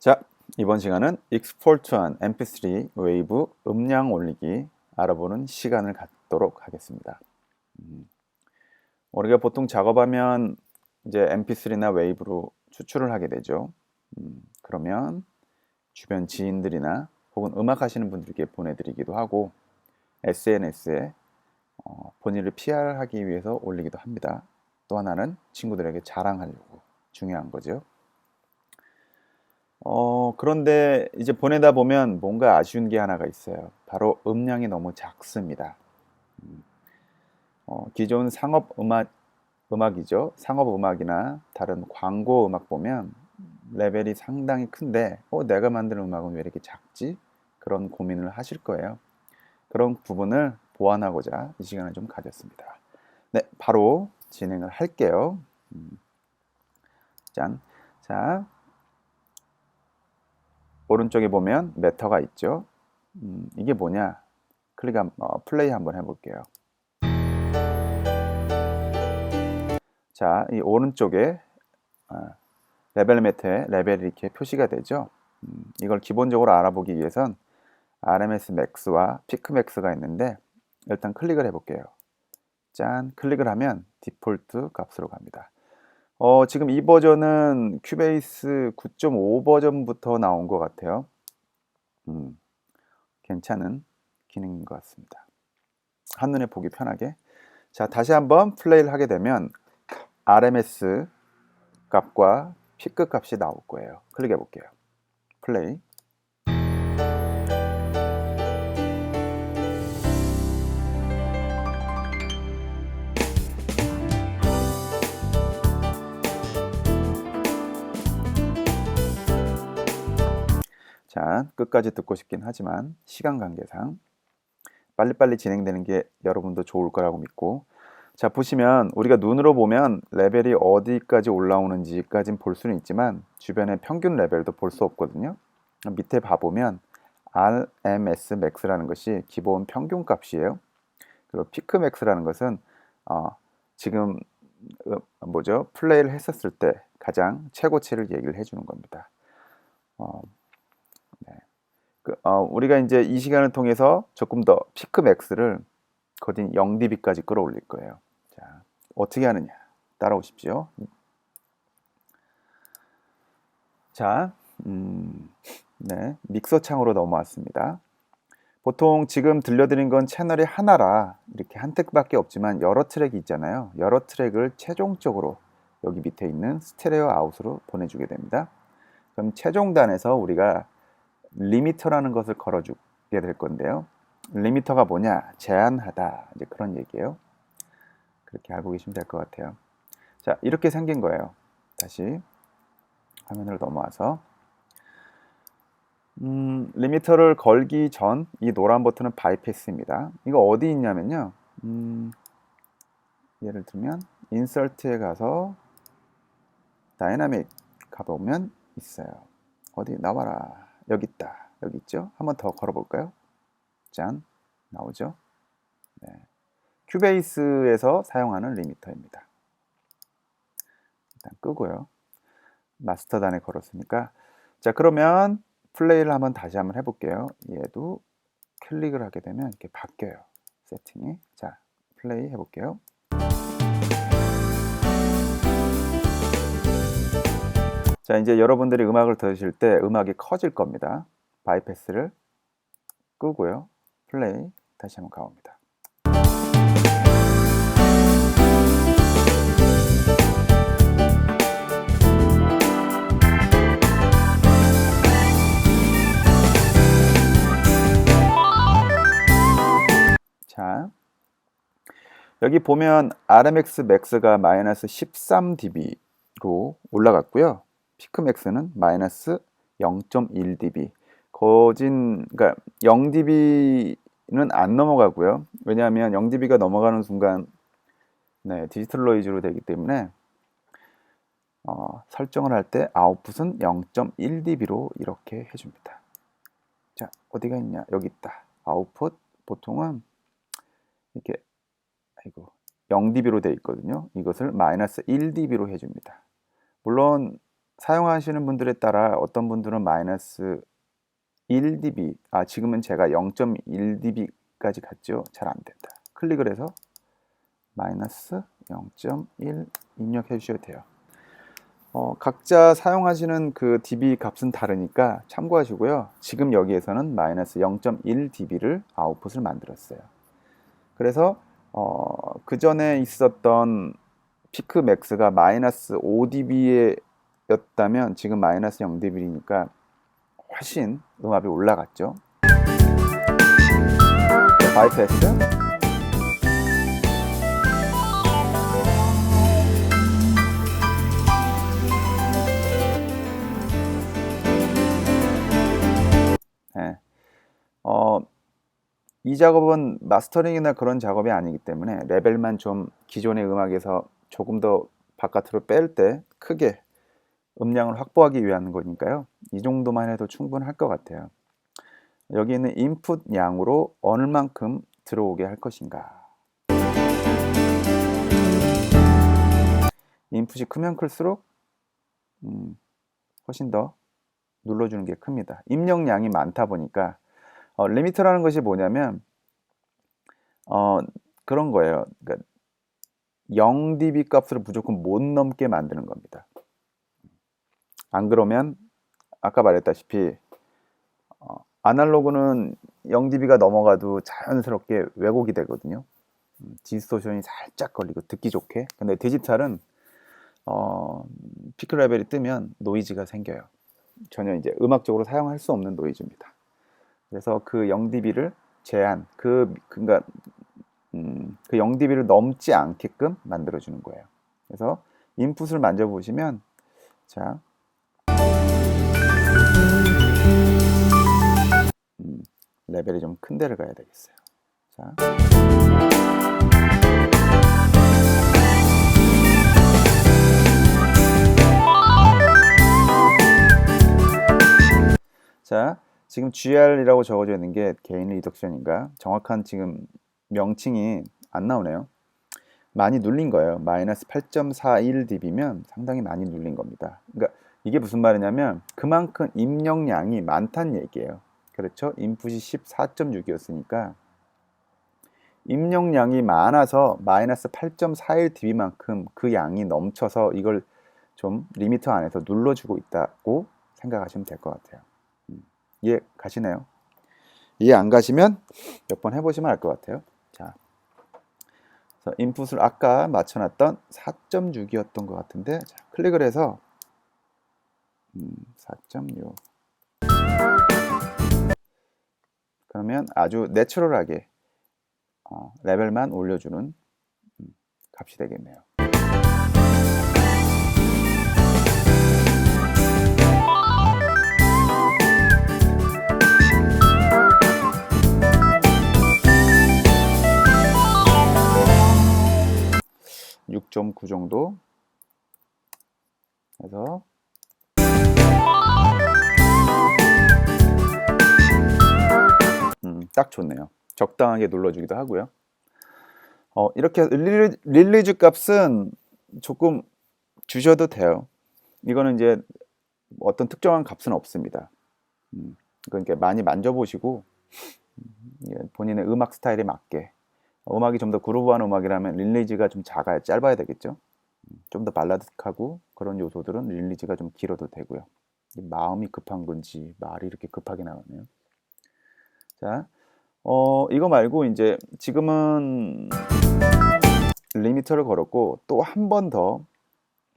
자, 이번 시간은 익스포트한 mp3 웨이브 음량 올리기 알아보는 시간을 갖도록 하겠습니다. 음, 우리가 보통 작업하면 이제 mp3나 웨이브로 추출을 하게 되죠. 음, 그러면 주변 지인들이나 혹은 음악 하시는 분들께 보내드리기도 하고 SNS에 어, 본인을 PR하기 위해서 올리기도 합니다. 또 하나는 친구들에게 자랑하려고 중요한 거죠. 어, 그런데 이제 보내다 보면 뭔가 아쉬운 게 하나가 있어요. 바로 음량이 너무 작습니다. 음, 어, 기존 상업 음악, 음악이죠. 상업 음악이나 다른 광고 음악 보면 레벨이 상당히 큰데, 어, 내가 만든 음악은 왜 이렇게 작지? 그런 고민을 하실 거예요. 그런 부분을 보완하고자 이 시간을 좀 가졌습니다. 네, 바로 진행을 할게요. 음. 짠. 자, 오른쪽에 보면 메터가 있죠. 음, 이게 뭐냐? 클릭 한, 어, 플레이 한번 해볼게요. 자, 이 오른쪽에 어, 레벨 메터에 레벨이 이렇게 표시가 되죠. 음, 이걸 기본적으로 알아보기 위해선 RMS 맥스와 피크 맥스가 있는데 일단 클릭을 해볼게요. 짠, 클릭을 하면 디폴트 값으로 갑니다. 어, 지금 이 버전은 큐베이스 9.5 버전부터 나온 것 같아요. 음, 괜찮은 기능인 것 같습니다. 한눈에 보기 편하게. 자, 다시 한번 플레이를 하게 되면 RMS 값과 피크 값이 나올 거예요. 클릭해 볼게요. 플레이. 자, 끝까지 듣고 싶긴 하지만 시간 관계상 빨리빨리 진행되는 게 여러분도 좋을 거라고 믿고 자, 보시면 우리가 눈으로 보면 레벨이 어디까지 올라오는지까지는 볼 수는 있지만 주변의 평균 레벨도 볼 수 없거든요. 밑에 봐보면 RMS max라는 것이 기본 평균 값이에요. 그리고 피크 max라는 것은 어, 지금 어, 뭐죠? 플레이를 했었을 때 가장 최고치를 얘기를 해주는 겁니다. 어, 그, 어, 우리가 이제 이 시간을 통해서 조금 더 피크 맥스를 거진 0dB까지 끌어올릴 거예요. 자, 어떻게 하느냐? 따라오십시오. 자, 음, 네, 믹서 창으로 넘어왔습니다. 보통 지금 들려드린 건 채널이 하나라 이렇게 한 택밖에 없지만 여러 트랙이 있잖아요. 여러 트랙을 최종적으로 여기 밑에 있는 스테레오 아웃으로 보내주게 됩니다. 그럼 최종단에서 우리가 리미터라는 것을 걸어주게 될 건데요. 리미터가 뭐냐? 제한하다. 이제 그런 얘기예요. 그렇게 알고 계시면 될 것 같아요. 자, 이렇게 생긴 거예요. 다시 화면으로 넘어와서 음, 리미터를 걸기 전 이 노란 버튼은 바이패스입니다. 이거 어디 있냐면요. 음, 예를 들면 인설트에 가서 다이나믹 가보면 있어요. 어디 나와라. 여기 있다. 여기 있죠? 한번 더 걸어볼까요? 짠. 나오죠? 네. 큐베이스에서 사용하는 리미터입니다. 일단 끄고요. 마스터단에 걸었으니까. 자, 그러면 플레이를 한번 다시 한번 해볼게요. 얘도 클릭을 하게 되면 이렇게 바뀌어요. 세팅이. 자, 플레이 해볼게요. 자, 이제 여러분들이 음악을 들으실 때 음악이 커질 겁니다. 바이패스를 끄고요. 플레이 다시 한번 가봅니다. 자, 여기 보면 RMX 맥스가 마이너스 13dB로 올라갔고요. 피크맥스는 마이너스 0.1dB. 거진 그러니까 0dB는 안 넘어가고요. 왜냐하면 0dB가 넘어가는 순간 네, 디지털 노이즈로 되기 때문에 어, 설정을 할 때 아웃풋은 0.1dB로 이렇게 해줍니다. 자, 어디가 있냐? 여기 있다. 아웃풋 보통은 이렇게 아이고 0dB로 되어 있거든요. 이것을 마이너스 1dB로 해줍니다. 물론 사용하시는 분들에 따라 어떤 분들은 마이너스 1dB, 아 지금은 제가 0.1dB까지 갔죠. 잘 안 된다. 클릭을 해서 마이너스 0.1 입력해 주셔도 돼요. 어, 각자 사용하시는 그 dB 값은 다르니까 참고하시고요. 지금 여기에서는 마이너스 0.1dB를 아웃풋을 만들었어요. 그래서 어, 그 전에 있었던 피크 맥스가 마이너스 5dB 였다면 지금 마이너스 0dB니까 훨씬 음압이 올라갔죠. 바이패스 네. 어, 이 작업은 마스터링이나 그런 작업이 아니기 때문에 레벨만 좀 기존의 음악에서 조금 더 바깥으로 뺄 때 크게 음량을 확보하기 위한 거니까요. 이 정도만 해도 충분할 것 같아요. 여기 있는 인풋 양으로 얼만큼 들어오게 할 것인가. 인풋이 크면 클수록 음, 훨씬 더 눌러주는 게 큽니다. 입력량이 많다 보니까 어, 리미터라는 것이 뭐냐면 어, 그런 거예요. 그러니까 0dB 값을 무조건 못 넘게 만드는 겁니다. 안 그러면 아까 말했다시피 어, 아날로그는 0dB가 넘어가도 자연스럽게 왜곡이 되거든요. 음, 디스토션이 살짝 걸리고 듣기 좋게. 근데 디지털은 어, 피크 레벨이 뜨면 노이즈가 생겨요. 전혀 이제 음악적으로 사용할 수 없는 노이즈입니다. 그래서 그 0dB를 제한, 그 그러니까 음, 그 0dB를 넘지 않게끔 만들어 주는 거예요. 그래서 인풋을 만져 보시면 자 레벨이 좀 큰 데를 가야 되겠어요. 자. 자, 지금 GR이라고 적어져 있는 게 개인 리덕션인가? 정확한 지금 명칭이 안 나오네요. 많이 눌린 거예요. 마이너스 8.41dB면 상당히 많이 눌린 겁니다. 그러니까 이게 무슨 말이냐면 그만큼 입력량이 많다는 얘기예요. 그렇죠? 인풋이 14.6이었으니까 입력량이 많아서 마이너스 8.41dB만큼 그 양이 넘쳐서 이걸 좀 리미터 안에서 눌러주고 있다고 생각하시면 될 것 같아요. 음, 이해 가시나요? 이해 안 가시면 몇 번 해보시면 알 것 같아요. 자, 그래서 인풋을 아까 맞춰놨던 4.6이었던 것 같은데 자, 클릭을 해서 음, 4.6 그러면 아주 내추럴하게 어, 레벨만 올려주는 음, 값이 되겠네요. (6.9) 정도 해서 음, 딱 좋네요. 적당하게 눌러주기도 하고요. 어, 이렇게 릴리즈, 릴리즈 값은 조금 주셔도 돼요. 이거는 이제 어떤 특정한 값은 없습니다. 음, 그러니까 많이 만져보시고 음, 본인의 음악 스타일에 맞게 음악이 좀 더 그루브한 음악이라면 릴리즈가 좀 작아야 짧아야 되겠죠. 음, 좀더 발라드하고 그런 요소들은 릴리즈가 좀 길어도 되고요. 마음이 급한 건지 말이 이렇게 급하게 나오네요. 자, 어, 이거 말고 이제 지금은 리미터를 걸었고 또 한 번더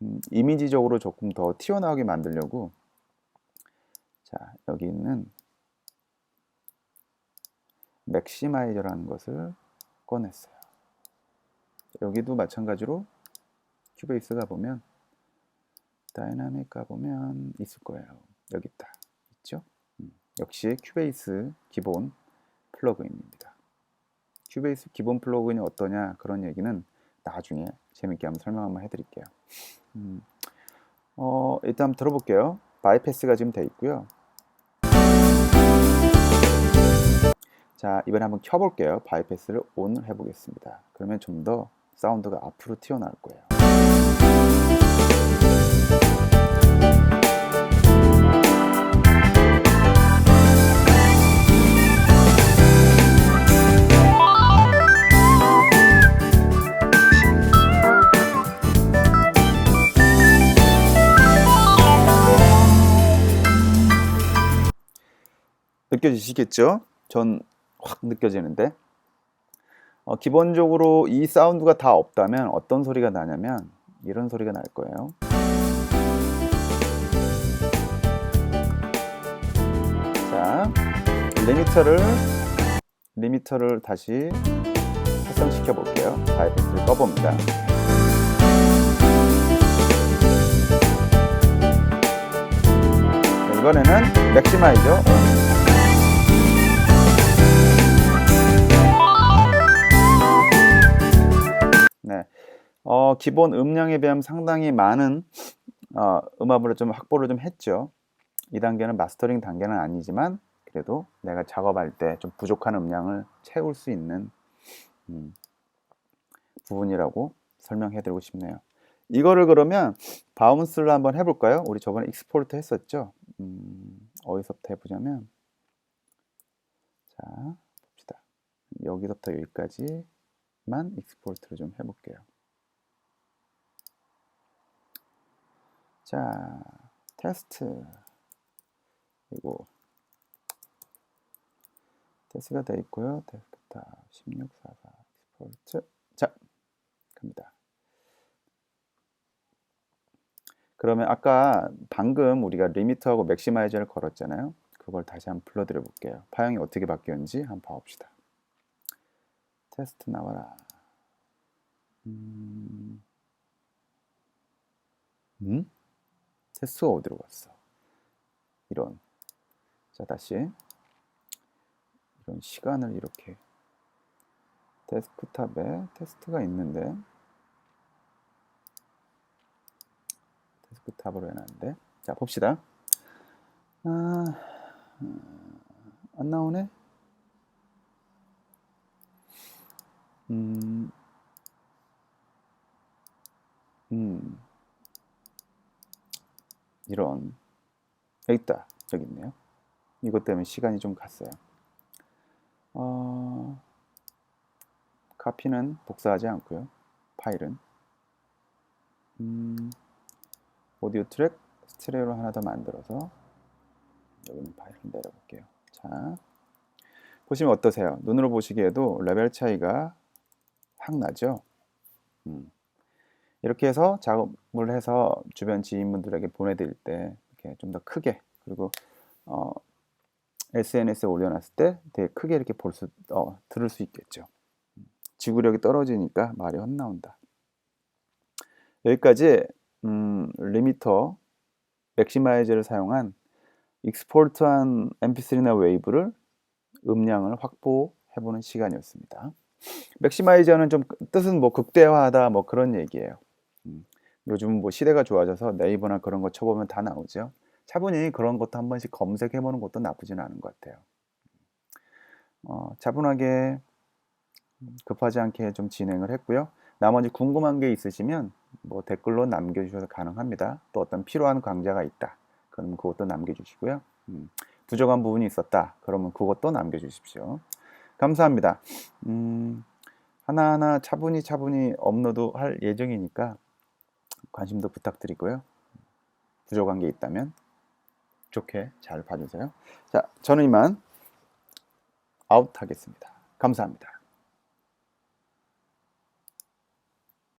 음, 이미지적으로 조금 더 튀어나오게 만들려고 자, 여기 있는 맥시마이저라는 것을 꺼냈어요. 여기도 마찬가지로 큐베이스 가보면 다이나믹 가보면 있을 거예요. 여기 있다. 있죠? 음, 역시 큐베이스 기본 플러그인입니다. 큐베이스 기본 플러그인이 어떠냐 그런 얘기는 나중에 재밌게 한번 설명 한번 해드릴게요. 음, 어, 일단 들어볼게요. 바이패스가 지금 돼 있고요. 자, 이번에 한번 켜볼게요. 바이패스를 ON 해보겠습니다. 그러면 좀 더 사운드가 앞으로 튀어나올 거예요. 느껴지시겠죠? 전 확 느껴지는데 어, 기본적으로 이 사운드가 다 없다면 어떤 소리가 나냐면 이런 소리가 날 거예요. 자, 리미터를 리미터를 다시 활성시켜 볼게요. 바이브스를 꺼봅니다. 자, 이번에는 맥시마이죠. 어, 기본 음량에 비하면 상당히 많은 어, 음압을 좀 확보를 좀 했죠. 이 단계는 마스터링 단계는 아니지만 그래도 내가 작업할 때 좀 부족한 음량을 채울 수 있는 음, 부분이라고 설명해드리고 싶네요. 이거를 그러면 바운스를 한번 해볼까요? 우리 저번에 익스포르트 했었죠. 음, 어디서부터 해보자면 자 봅시다. 여기서부터 여기까지만 익스포르트를 좀 해볼게요. 자 테스트 그리고 테스트가 되어 있고요. 데스크탑 1644 익스포르트 자 갑니다. 그러면 아까 방금 우리가 리미터하고 맥시마이저를 걸었잖아요. 그걸 다시 한번 불러드려 볼게요. 파형이 어떻게 바뀌었는지 한번 봐봅시다. 테스트 나와라. 음, 음? 테스트가 어디로 갔어? 이런. 자, 다시. 이런 시간을 이렇게. 데스크탑에 테스트가 있는데, 데스크탑으로 해놨는데. 자, 봅시다. 아, 음, 안 나오네? 음, 음, 이런. 여기 있다. 여기 있네요. 이것 때문에 시간이 좀 갔어요. 어, 카피는 복사하지 않고요. 파일은. 음, 오디오 트랙 스테레오로 하나 더 만들어서 여기는 파일을 내려볼게요. 자, 보시면 어떠세요? 눈으로 보시기에도 레벨 차이가 확 나죠? 음. 이렇게 해서 작업을 해서 주변 지인분들에게 보내드릴 때 이렇게 좀 더 크게 그리고 어, SNS에 올려놨을 때 되게 크게 이렇게 볼 수, 어, 들을 수 있겠죠. 지구력이 떨어지니까 말이 헛나온다. 여기까지 음, 리미터 맥시마이저를 사용한 익스포트한 mp3나 웨이브를 음량을 확보해보는 시간이었습니다. 맥시마이저는 좀 뜻은 뭐 극대화하다 뭐 그런 얘기예요. 음, 요즘 뭐 시대가 좋아져서 네이버나 그런 거 쳐보면 다 나오죠. 차분히 그런 것도 한 번씩 검색해보는 것도 나쁘진 않은 것 같아요. 어, 차분하게 급하지 않게 좀 진행을 했고요. 나머지 궁금한 게 있으시면 뭐 댓글로 남겨주셔도 가능합니다. 또 어떤 필요한 강좌가 있다. 그러면 그것도 남겨주시고요. 음, 부족한 부분이 있었다. 그러면 그것도 남겨주십시오. 감사합니다. 음, 하나하나 차분히 차분히 업로드 할 예정이니까 관심도 부탁드리고요. 부족한 게 있다면 좋게 잘 봐주세요. 자, 저는 이만 아웃 하겠습니다. 감사합니다.